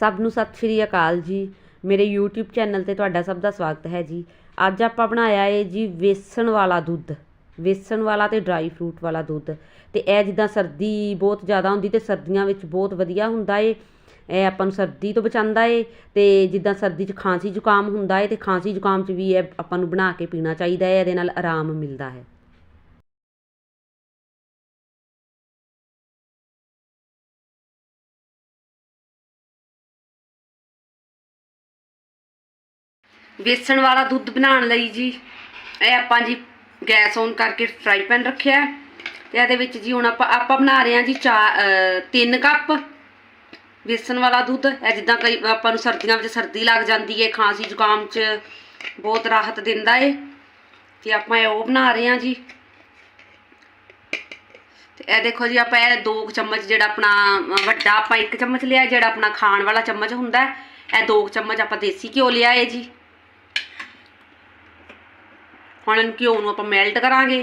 ਸਭ ਨੂੰ ਸਤਿ ਸ਼੍ਰੀ ਅਕਾਲ ਜੀ। ਮੇਰੇ YouTube ਚੈਨਲ ਤੇ ਤੁਹਾਡਾ ਸਭ ਦਾ ਸਵਾਗਤ ਹੈ ਜੀ। ਅੱਜ ਆਪਾਂ ਬਣਾਇਆ ਏ ਜੀ ਵੇਸਣ ਵਾਲਾ ਦੁੱਧ। ਵੇਸਣ ਵਾਲਾ ਤੇ ਡਰਾਈ ਫਰੂਟ ਵਾਲਾ ਦੁੱਧ। ਤੇ ਇਹ ਜਿੱਦਾਂ ਸਰਦੀ ਬਹੁਤ ਜ਼ਿਆਦਾ ਹੁੰਦੀ ਤੇ ਸਰਦੀਆਂ ਵਿੱਚ ਬਹੁਤ ਵਧੀਆ ਹੁੰਦਾ ਏ। ਇਹ ਆਪਾਂ ਨੂੰ ਸਰਦੀ ਤੋਂ ਬਚਾਉਂਦਾ ਏ ਤੇ ਜਿੱਦਾਂ ਸਰਦੀ 'ਚ ਖਾਂਸੀ ਜ਼ੁਕਾਮ ਹੁੰਦਾ ਏ ਤੇ ਖਾਂਸੀ ਜ਼ੁਕਾਮ 'ਚ ਵੀ ਇਹ ਆਪਾਂ ਨੂੰ ਬਣਾ ਕੇ ਪੀਣਾ ਚਾਹੀਦਾ ਹੈ ਇਹਦੇ ਨਾਲ ਆਰਾਮ ਮਿਲਦਾ ਹੈ। ਵੇਸਣ ਵਾਲਾ ਦੁੱਧ ਬਣਾਉਣ ਲਈ ਜੀ। ਇਹ ਆਪਾਂ ਜੀ ਗੈਸ ਔਨ ਕਰਕੇ ਫਰਾਈ ਪੈਨ ਰੱਖਿਆ ਹੈ। ਤੇ ਇਹਦੇ ਵਿੱਚ ਜੀ ਹੁਣ ਆਪਾਂ ਆਪਾਂ ਬਣਾ ਰਹੇ ਹਾਂ ਜੀ ਚਾ 3 ਕੱਪ ਵੇਸਣ ਵਾਲਾ ਦੁੱਧ। ਇਹ ਜਿੱਦਾਂ ਕਈ ਆਪਾਂ ਨੂੰ ਸਰਦੀਆਂ ਵਿੱਚ ਸਰਦੀ ਲੱਗ ਜਾਂਦੀ ਹੈ, ਖਾਂਸੀ ਜ਼ੁਕਾਮ 'ਚ ਬਹੁਤ ਰਾਹਤ ਦਿੰਦਾ ਏ। ਤੇ ਆਪਾਂ ਇਹ ਉਹ ਬਣਾ ਰਹੇ ਹਾਂ ਜੀ। ਤੇ ਇਹ ਦੇਖੋ ਜੀ, ਆਪਾਂ ਇਹ 2 ਚਮਚ ਜਿਹੜਾ ਆਪਣਾ ਵੱਡਾ ਆਪਾਂ 1 ਚਮਚ ਲਿਆ, ਜਿਹੜਾ ਆਪਣਾ ਖਾਣ ਵਾਲਾ ਚਮਚ ਹੁੰਦਾ ਹੈ। ਇਹ 2 ਚਮਚ ਆਪਾਂ ਦੇਸੀ ਘਿਓ ਲਿਆ ਏ ਜੀ। ਹੁਣ ਘਿਓ ਨੂੰ ਆਪਾਂ ਮੈਲਟ ਕਰਾਂਗੇ।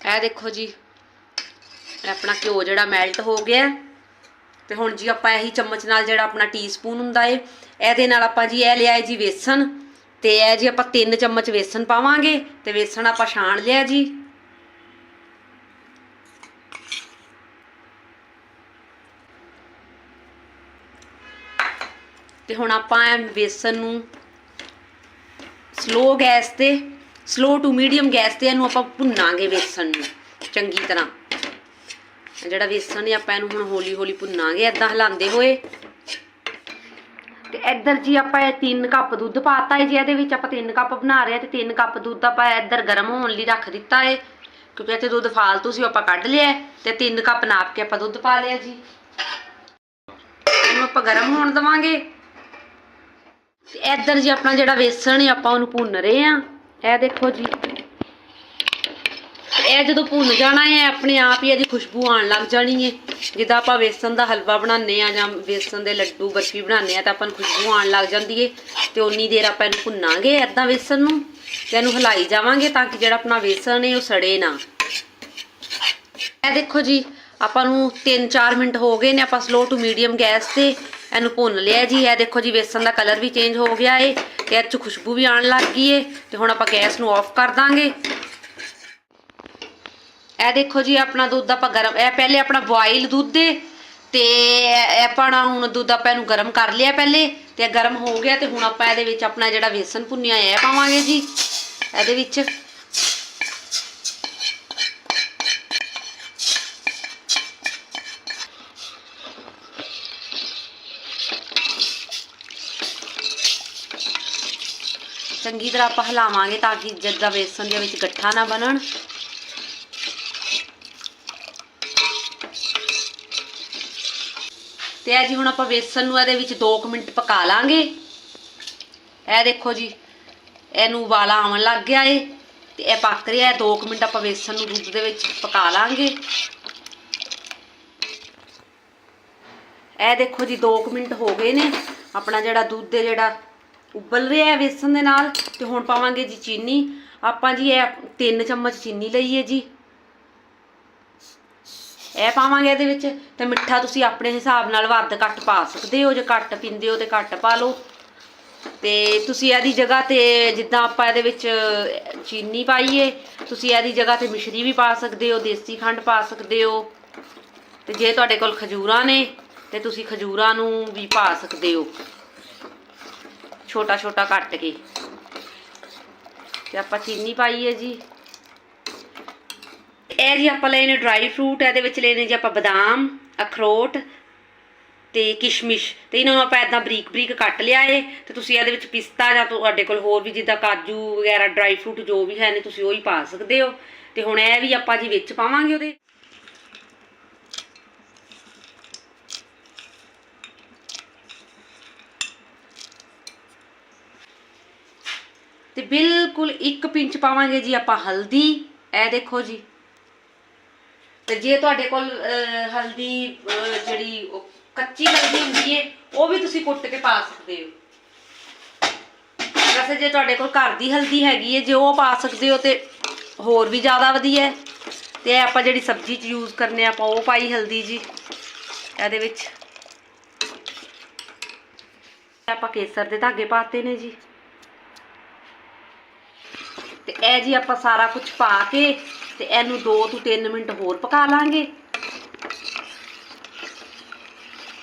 ਇਹ ਦੇਖੋ ਜੀ ਆਪਣਾ ਘਿਓ ਜਿਹੜਾ ਮੈਲਟ ਹੋ ਗਿਆ। ਤੇ ਹੁਣ ਜੀ ਆਪਾਂ ਇਹੀ ਚਮਚ ਨਾਲ ਜਿਹੜਾ ਆਪਣਾ ਟੀਸਪੂਨ ਹੁੰਦਾ ਏ, ਇਹਦੇ ਨਾਲ ਆਪਾਂ ਜੀ ਇਹ ਲਿਆ ਜੀ ਵੇਸਣ। ਤੇ ਇਹ ਜੀ ਆਪਾਂ 3 ਚਮਚ ਵੇਸਣ ਪਾਵਾਂਗੇ, ਤੇ ਵੇਸਣ ਆਪਾਂ ਛਾਣ ਲਿਆ ਜੀ। ਤੇ ਹੁਣ ਆਪਾਂ ਇਹ ਵੇਸਣ ਨੂੰ ਸਲੋ ਗੈਸ ਤੇ ਸਲੋ ਟੂ ਮੀਡੀਅਮ ਗੈਸ ਤੇ ਇਹਨੂੰ ਆਪਾਂ ਭੁੰਨਾਂਗੇ ਵੇਸਣ ਨੂੰ, ਚੰਗੀ ਤਰ੍ਹਾਂ। ਜਿਹੜਾ ਵੇਸਣ ਹੈ, ਆਪਾਂ ਇਹਨੂੰ ਹੁਣ ਹੌਲੀ ਹੌਲੀ ਭੁੰਨਾਂਗੇ ਐਦਾਂ ਹਿਲਾਉਂਦੇ ਹੋਏ। ਤੇ ਇੱਧਰ ਜੀ ਆਪਾਂ ਇਹ 3 ਕੱਪ ਦੁੱਧ ਪਾਤਾ ਹੈ ਜੀ ਇਹਦੇ ਵਿੱਚ ਆਪਾਂ 3 ਕੱਪ ਬਣਾ ਰਹੇ ਹਾਂ ਤੇ 3 ਕੱਪ ਦੁੱਧ ਆਪਾਂ ਇੱਧਰ ਗਰਮ ਹੋਣ ਲਈ ਰੱਖ ਦਿੱਤਾ ਹੈ ਕਿਉਂਕਿ ਇੱਥੇ ਦੁੱਧ ਫਾਲਤੂ ਸੀ ਆਪਾਂ ਕੱਢ ਲਿਆ ਤੇ 3 ਕੱਪ ਨਾਪ ਕੇ ਆਪਾਂ ਦੁੱਧ ਪਾ ਲਿਆ ਜੀ। ਇਹਨੂੰ ਆਪਾਂ ਗਰਮ ਹੋਣ ਦਵਾਂਗੇ। ਤੇ ਇੱਧਰ ਜੀ ਆਪਣਾ ਜਿਹੜਾ ਵੇਸਣ ਹੈ ਆਪਾਂ ਉਹਨੂੰ ਭੁੰਨ ਰਹੇ ਆ। ਇਹ ਦੇਖੋ ਜੀ। ਇਹ ਜਦੋਂ ਭੁੰਨ ਜਾਣਾ ਹੈ, ਆਪਣੇ ਆਪ ਹੀ ਇਹਦੀ ਖੁਸ਼ਬੂ ਆਉਣ ਲੱਗ ਜਾਣੀ ਹੈ। ਜਿੱਦਾਂ ਆਪਾਂ ਵੇਸਣ ਦਾ ਹਲਵਾ ਬਣਾਉਂਦੇ ਆ ਜਾਂ ਵੇਸਣ ਦੇ ਲੱਡੂ, ਬਰਫੀ ਬਣਾਉਂਦੇ ਆ, ਤਾਂ ਆਪਾਂ ਨੂੰ ਖੁਸ਼ਬੂ ਆਉਣ ਲੱਗ ਜਾਂਦੀ ਹੈ। ਤੇ ਉਨੀ ਦੇਰ ਆਪਾਂ ਇਹਨੂੰ ਭੁੰਨਾਂਗੇ ਐਦਾਂ ਵੇਸਣ ਨੂੰ। ਤੇ ਇਹਨੂੰ ਹਿਲਾਈ ਜਾਵਾਂਗੇ ਤਾਂ ਕਿ ਜਿਹੜਾ ਆਪਣਾ ਵੇਸਣ ਹੈ, ਉਹ ਸੜੇ ਨਾ। ਇਹ ਦੇਖੋ ਜੀ, ਆਪਾਂ ਨੂੰ 3-4 ਮਿੰਟ ਹੋ ਗਏ ਨੇ ਆਪਾਂ ਸਲੋ ਟੂ ਮੀਡੀਅਮ ਗੈਸ ਤੇ ਇਹਨੂੰ ਭੁੰਨ ਲਿਆ ਜੀ, ਇਹ ਦੇਖੋ ਜੀ, ਵੇਸਣ ਦਾ ਕਲਰ ਵੀ ਚੇਂਜ ਹੋ ਗਿਆ ਏ, ਤੇ ਇਹ 'ਚ ਖੁਸ਼ਬੂ ਵੀ ਆਉਣ ਲੱਗ ਗਈ ਏ, ਤੇ ਹੁਣ ਆਪਾਂ ਗੈਸ ਨੂੰ ਆਫ ਕਰ ਦਾਂਗੇ। ਇਹ ਦੇਖੋ ਜੀ, ਆਪਣਾ ਦੁੱਧ ਆਪਾਂ ਗਰਮ, ਇਹ ਪਹਿਲੇ ਆਪਣਾ ਬੋਇਲ ਦੁੱਧ ਏ, ਤੇ ਇਹ ਆਪਣਾ ਹੁਣ ਦੁੱਧ ਆਪਾਂ ਇਹਨੂੰ ਗਰਮ ਕਰ ਲਿਆ ਪਹਿਲੇ, ਤੇ ਇਹ ਗਰਮ ਹੋ ਗਿਆ, ਤੇ ਹੁਣ ਆਪਾਂ ਇਹਦੇ ਵਿੱਚ ਆਪਣਾ ਜਿਹੜਾ ਵੇਸਣ ਭੁੰਨਿਆ ਹੈ ਇਹ ਪਾਵਾਂਗੇ ਜੀ, ਇਹਦੇ ਵਿੱਚ। ਚੰਗੀ ਤਰ੍ਹਾਂ ਆਪਾਂ ਹਿਲਾਵਾਂਗੇ ਤਾਂ ਕਿ ਜਿੱਦਾਂ ਵੇਸਣ ਦੇ ਵਿੱਚ ਗੱਠਾ ਨਾ ਬਣਨ। ਤੇ ਇਹ ਜੀ ਹੁਣ ਆਪਾਂ ਵੇਸਣ ਨੂੰ ਇਹਦੇ ਵਿੱਚ 2 ਮਿੰਟ ਪਕਾ ਲਾਂਗੇ। ਇਹ ਦੇਖੋ ਜੀ, ਇਹਨੂੰ ਉਬਾਲਾ ਆਉਣ ਲੱਗ ਗਿਆ ਏ। ਤੇ ਇਹ ਪੱਕ ਰਿਹਾ ਹੈ 2 ਮਿੰਟ ਆਪਾਂ ਵੇਸਣ ਨੂੰ ਦੁੱਧ ਦੇ ਵਿੱਚ ਪਕਾ ਲਾਂਗੇ। ਇਹ ਦੇਖੋ ਜੀ 2 ਮਿੰਟ ਹੋ ਗਏ ਨੇ। ਆਪਣਾ ਜਿਹੜਾ ਦੁੱਧ ਦੇ ਜਿਹੜਾ ਉਬਲ ਰਿਹਾ ਹੈ ਵੇਸਣ ਦੇ ਨਾਲ ਤੇ ਹੁਣ ਪਾਵਾਂਗੇ ਜੀ ਚੀਨੀ। ਆਪਾਂ ਜੀ ਇਹ 3 ਚਮਚ ਚੀਨੀ ਲਈ ਹੈ ਜੀ। ਇਹ ਪਾਵਾਂਗੇ ਇਹਦੇ ਵਿੱਚ ਤੇ ਮਿੱਠਾ ਤੁਸੀਂ ਆਪਣੇ ਹਿਸਾਬ ਨਾਲ ਵੱਧ ਘੱਟ ਪਾ ਸਕਦੇ ਹੋ। ਜੇ ਘੱਟ ਪੀਂਦੇ ਹੋ ਤੇ ਘੱਟ ਪਾ ਲਓ। ਤੇ ਤੁਸੀਂ ਇਹਦੀ ਜਗ੍ਹਾ ਤੇ ਜਿੱਦਾਂ ਆਪਾਂ ਇਹਦੇ ਵਿੱਚ ਚੀਨੀ ਪਾਈਏ, ਤੁਸੀਂ ਇਹਦੀ ਜਗ੍ਹਾ ਤੇ ਮਿਸ਼ਰੀ ਵੀ ਪਾ ਸਕਦੇ ਹੋ, ਦੇਸੀ ਖੰਡ ਪਾ ਸਕਦੇ ਹੋ। ਤੇ ਜੇ ਤੁਹਾਡੇ ਕੋਲ ਖਜੂਰਾਂ ਨੇ ਤੇ ਤੁਸੀਂ ਖਜੂਰਾਂ ਨੂੰ ਵੀ ਪਾ ਸਕਦੇ ਹੋ। ਛੋਟਾ ਛੋਟਾ ਕੱਟ ਕੇ। ਤੇ ਆਪਾਂ ਚੀਨੀ ਪਾਈਏ ਜੀ। ਇਹ ਜੀ ਆਪਾਂ ਲਏ ਨੇ ਡਰਾਈ ਫਰੂਟ, ਇਹਦੇ ਵਿੱਚ ਲਏ ਜੀ ਆਪਾਂ ਬਦਾਮ, ਅਖਰੋਟ ਤੇ ਕਿਸ਼ਮਿਸ਼। ਤੇ ਇਹਨਾਂ ਨੂੰ ਆਪਾਂ ਇਦਾਂ ਬਰੀਕ ਬਰੀਕ ਕੱਟ ਲਿਆ ਏ। ਤੇ ਤੁਸੀਂ ਇਹਦੇ ਵਿੱਚ ਪਿਸਤਾ ਜਾਂ ਤੁਹਾਡੇ ਕੋਲ ਹੋਰ ਵੀ ਜਿੱਦਾਂ ਕਾਜੂ ਵਗੈਰਾ, ਡਰਾਈ ਫਰੂਟ ਜੋ ਵੀ ਹੈ ਨੇ, ਤੁਸੀਂ ਉਹ ਹੀ ਪਾ ਸਕਦੇ ਹੋ। ਤੇ ਹੁਣ ਇਹ ਵੀ ਆਪਾਂ ਜੀ ਵਿੱਚ ਪਾਵਾਂਗੇ ਉਹਦੇ। ਤੇ ਬਿਲਕੁਲ ਇੱਕ ਪਿੰਚ ਪਾਵਾਂਗੇ ਜੀ ਆਪਾਂ ਹਲਦੀ। ਇਹ ਦੇਖੋ ਜੀ। ਤੇ ਜੇ ਤੁਹਾਡੇ ਕੋਲ ਹਲਦੀ ਜਿਹੜੀ ਕੱਚੀ ਹਲਦੀ ਹੁੰਦੀ ਹੈ ਉਹ ਵੀ ਤੁਸੀਂ ਕੁੱਟ ਕੇ ਪਾ ਸਕਦੇ ਹੋ। ਵੈਸੇ ਜੇ ਤੁਹਾਡੇ ਕੋਲ ਘਰ ਦੀ ਹਲਦੀ ਹੈਗੀ ਹੈ ਜੇ ਉਹ ਪਾ ਸਕਦੇ ਹੋ ਤੇ ਹੋਰ ਵੀ ਜ਼ਿਆਦਾ ਵਧੀਆ ਹੈ ਤੇ ਇਹ ਆਪਾਂ ਜਿਹੜੀ ਸਬਜ਼ੀ 'ਚ ਯੂਜ਼ ਕਰਨੇ ਆਪਾਂ ਉਹ ਪਾਈ ਹਲਦੀ ਜੀ। ਇਹਦੇ ਵਿੱਚ। ਆਪਾਂ ਕੇਸਰ ਦੇ ਧਾਗੇ ਪਾਤੇ ਨੇ ਜੀ। ਤੇ ਇਹ ਜੀ ਆਪਾਂ ਸਾਰਾ ਕੁਝ ਪਾ ਕੇ ਤੇ ਇਹਨੂੰ 2 ਤੋਂ 3 ਮਿੰਟ ਹੋਰ ਪਕਾ ਲਾਂਗੇ।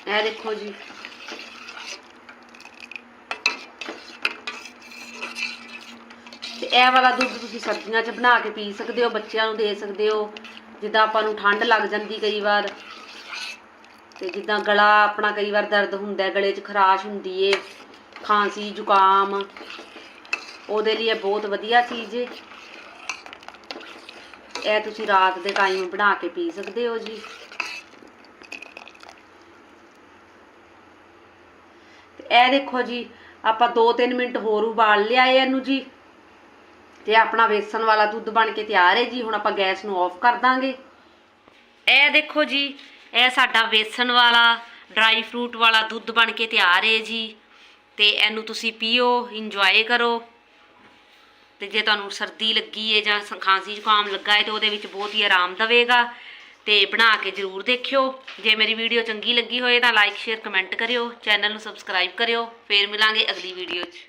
ਇਹ ਦੇਖੋ ਜੀ। ਤੇ ਇਹ ਵਾਲਾ ਦੁੱਧ ਤੁਸੀਂ ਸਬਜ਼ੀਆਂ 'ਚ ਬਣਾ ਕੇ ਪੀ ਸਕਦੇ ਹੋ, ਬੱਚਿਆਂ ਨੂੰ ਦੇ ਸਕਦੇ ਹੋ। ਜਿੱਦਾਂ ਆਪਾਂ ਨੂੰ ਠੰਡ ਲੱਗ ਜਾਂਦੀ ਕਈ ਵਾਰ। ਤੇ ਜਿੱਦਾਂ ਗਲਾ ਆਪਣਾ ਕਈ ਵਾਰ ਦਰਦ ਹੁੰਦਾ, ਗਲੇ 'ਚ ਖਰਾਸ਼ ਹੁੰਦੀ ਏ, ਖਾਂਸੀ, ਜ਼ੁਕਾਮ। ਉਹਦੇ ਲਈ ਇਹ ਬਹੁਤ ਵਧੀਆ ਚੀਜ਼ ਏ। ਇਹ ਤੁਸੀਂ ਰਾਤ ਦੇ ਟਾਈਮ ਬਣਾ ਕੇ ਪੀ ਸਕਦੇ ਹੋ ਜੀ। ਇਹ ਦੇਖੋ ਜੀ, ਆਪਾਂ 2-3 ਮਿੰਟ ਹੋਰ ਉਬਾਲ ਲਿਆ ਏ ਇਹਨੂੰ ਜੀ। ਤੇ ਆਪਣਾ ਵੇਸਣ ਵਾਲਾ ਦੁੱਧ ਬਣ ਕੇ ਤਿਆਰ ਹੈ ਜੀ, ਹੁਣ ਆਪਾਂ ਗੈਸ ਨੂੰ ਆਫ ਕਰ ਦਾਂਗੇ। ਇਹ ਦੇਖੋ ਜੀ, ਇਹ ਸਾਡਾ ਵੇਸਣ ਵਾਲਾ ਡਰਾਈ ਫਰੂਟ ਵਾਲਾ ਦੁੱਧ ਬਣ ਕੇ ਤਿਆਰ ਹੈ ਜੀ। ਤੇ ਇਹਨੂੰ ਤੁਸੀਂ ਪੀਓ ਇੰਜੋਏ ਕਰੋ। ਤੇ ਜੇ ਤੁਹਾਨੂੰ ਸਰਦੀ ਲੱਗੀ ਹੈ ਜਾਂ ਖਾਂਸੀ ਜ਼ੁਕਾਮ ਲੱਗਾ ਹੈ ਤੇ ਉਹਦੇ ਵਿੱਚ ਬਹੁਤ ਹੀ ਆਰਾਮ ਦਵੇਗਾ। ਤੇ ਬਣਾ ਕੇ ਜ਼ਰੂਰ ਦੇਖਿਓ। ਜੇ ਮੇਰੀ ਵੀਡੀਓ ਚੰਗੀ ਲੱਗੀ ਹੋਏ ਤਾਂ ਲਾਈਕ ਸ਼ੇਅਰ ਕਮੈਂਟ ਕਰਿਓ। ਚੈਨਲ ਨੂੰ ਸਬਸਕ੍ਰਾਈਬ ਕਰਿਓ। ਫੇਰ ਮਿਲਾਂਗੇ ਅਗਲੀ ਵੀਡੀਓ 'ਚ।